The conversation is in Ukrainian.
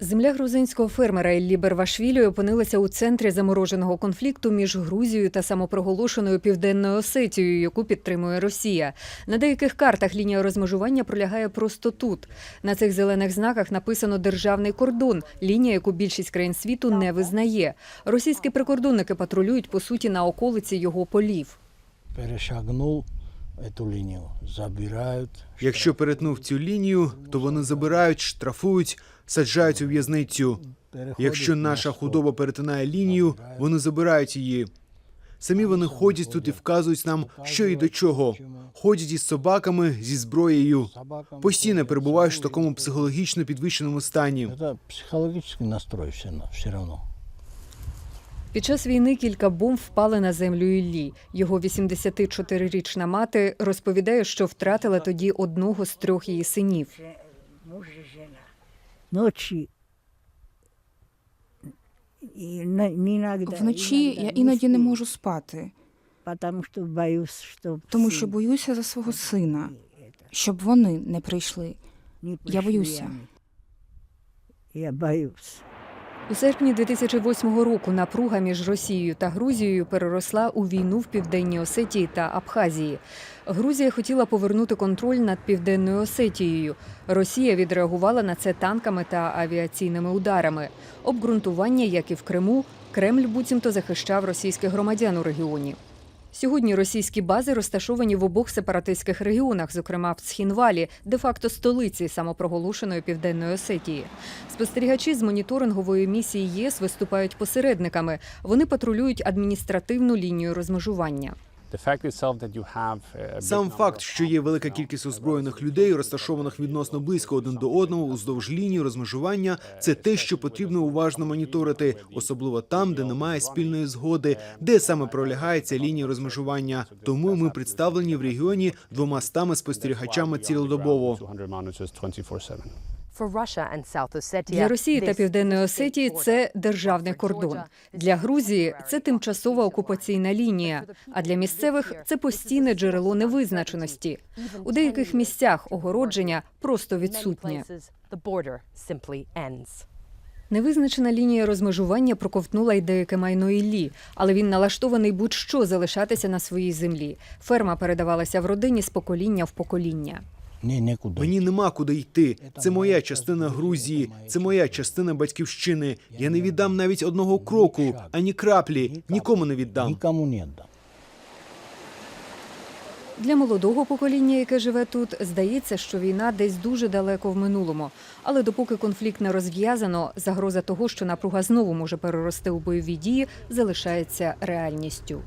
Земля грузинського фермера Іллі Бервашвілі опинилася у центрі замороженого конфлікту між Грузією та самопроголошеною Південною Осетією, яку підтримує Росія. На деяких картах лінія розмежування пролягає просто тут. На цих зелених знаках написано державний кордон, лінія, яку більшість країн світу не визнає. Російські прикордонники патрулюють по суті на околиці його полів. перешагнув цю лінію, забирають. Якщо перетнув цю лінію, то вони забирають, штрафують, саджають у в'язницю. Якщо наша худоба перетинає лінію, вони забирають її. Самі вони ходять тут і вказують нам, що і до чого. Ходять із собаками, зі зброєю. Постійно перебуваєш в такому психологічно підвищеному стані. Це психологічний настрой все одно. Під час війни кілька бомб впали на землю Іллі. Його 84-річна мати розповідає, що втратила тоді одного з трьох її синів. иногда. Вночі я іноді не можу спати, Потому что боюсь, что тому що боюся за свого сина, щоб вони не прийшли. Я боюся. Я боюсь. У серпні 2008 року напруга між Росією та Грузією переросла у війну в південній Осетії та Абхазії. Грузія хотіла повернути контроль над південною Осетією. Росія відреагувала на це танками та авіаційними ударами. Обґрунтування, як і в Криму, Кремль буцімто захищав російських громадян у регіоні. Сьогодні російські бази розташовані в обох сепаратистських регіонах, зокрема в Цхінвалі, де-факто столиці самопроголошеної південної Осетії. Спостерігачі з моніторингової місії ЄС виступають посередниками. Вони патрулюють адміністративну лінію розмежування. Сам факт, що є велика кількість озброєних людей, розташованих відносно близько один до одного уздовж лінії розмежування, це те, що потрібно уважно моніторити, особливо там, де немає спільної згоди, де саме пролягається лінія розмежування. Тому ми представлені в регіоні двома стами спостерігачами цілодобово. Для Росії та Південної Осетії це державний кордон. Для Грузії це тимчасова окупаційна лінія. А для місцевих це постійне джерело невизначеності. У деяких місцях огородження просто відсутнє. Невизначена лінія розмежування проковтнула й деяке майно Іллі, але він налаштований будь-що залишатися на своїй землі. Ферма передавалася в родині з покоління в покоління. Ні, нікуди. Мені нема куди йти. Це моя частина Грузії, це моя частина батьківщини. Я не віддам навіть одного кроку, ані краплі. Нікому не віддам. Нікому не віддам. Для молодого покоління, яке живе тут, здається, що війна десь дуже далеко в минулому. Але допоки конфлікт не розв'язано, загроза того, що напруга знову може перерости у бойові дії, залишається реальністю.